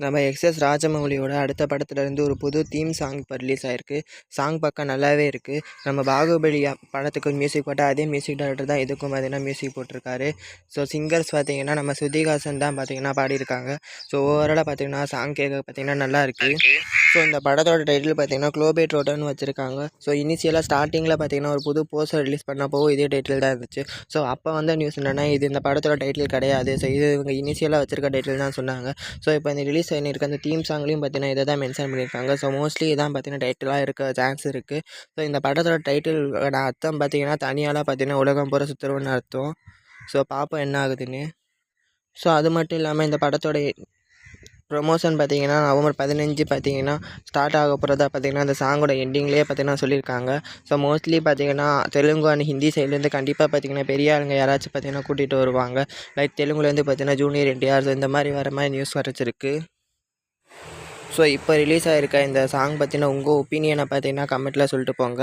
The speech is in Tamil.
நம்ம எக்ஸ்எஸ் ராஜமௌலியோட அடுத்த படத்துலேருந்து ஒரு புது தீம் சாங் இப்போ ரிலீஸ் ஆகிருக்கு சாங் பார்க்க நல்லாவே இருக்குது நம்ம பாகுபலி படத்துக்கு மியூசிக் போட்டால் அதே மியூசிக் டைரக்டர் தான் இதுக்கும் பார்த்திங்கன்னா மியூசிக் போட்டிருக்காரு. ஸோ சிங்கர்ஸ் பார்த்தீங்கன்னா நம்ம சுதிகாசன் தான் பார்த்தீங்கன்னா பாடியிருக்காங்க. ஸோ ஓவராலாக பார்த்தீங்கன்னா சாங் கேட்க பார்த்தீங்கன்னா நல்லா இருக்குது ஸோ இந்த படத்தோட டைட்டில் பார்த்தீங்கன்னா குளோபேட் ரோட்டர்னு வச்சுருக்காங்க. ஸோ இனிஷியலாக ஸ்டார்டிங்கில் பார்த்தீங்கன்னா ஒரு புது போஸ்டர் ரிலீஸ் பண்ணப்போ இதே டைட்டில் தான் இருந்துச்சு. ஸோ அப்போ வந்த நியூஸ் என்னென்னா இது இந்த படத்தோட டைட்டில் கிடையாது. ஸோ இது இவங்க இனிஷியலாக வச்சிருக்க டைட்டில் தான் சொன்னாங்க. ஸோ இப்போ இந்த ரிலீஸ் பண்ணியிருக்க அந்த தீம் சாங்லேயும் பார்த்தீங்கன்னா இதை தான் மென்ஷன் பண்ணியிருக்காங்க. ஸோ மோஸ்ட்லி இதான் பார்த்தீங்கன்னா டைட்டிலாக இருக்க சான்ஸ் இருக்குது ஸோ இந்த படத்தோட டைட்டில் அர்த்தம் பார்த்தீங்கன்னா தனியாலாம் பார்த்தீங்கன்னா உலகம் பூரா சுற்றுருவன்னு அர்த்தம். ஸோ பார்ப்போம் என்ன ஆகுதுன்னு. ஸோ அது மட்டும் இல்லாமல் இந்த படத்தோட ப்ரொமோஷன் பார்த்தீங்கன்னா நவம்பர் பதினஞ்சு பார்த்தீங்கன்னா ஸ்டார்ட் ஆக போகிறதா பார்த்தீங்கன்னா அந்த சாங்கோட எண்டிங்லேயே பார்த்தீங்கன்னா சொல்லியிருக்காங்க. ஸோ மோஸ்ட்லி பார்த்தீங்கன்னா தெலுங்கு அண்ட் ஹிந்தி சைட்லேருந்து கண்டிப்பாக பார்த்தீங்கன்னா பெரிய ஆளுங்க யாராச்சும் பார்த்தீங்கன்னா கூட்டிகிட்டு வருவாங்க. லைக் தெலுங்குலேருந்து பார்த்தீங்கன்னா ஜூனியர் என்டிஆர் இந்த மாதிரி வர மாதிரி நியூஸ் வரைச்சிருக்கு ஸோ இப்போ ரிலீஸ் ஆகிருக்க இந்த சாங் பார்த்தீங்கன்னா உங்கள் ஒப்பீனியனை பார்த்தீங்கன்னா கமெண்ட்டில் சொல்லிட்டு போங்க.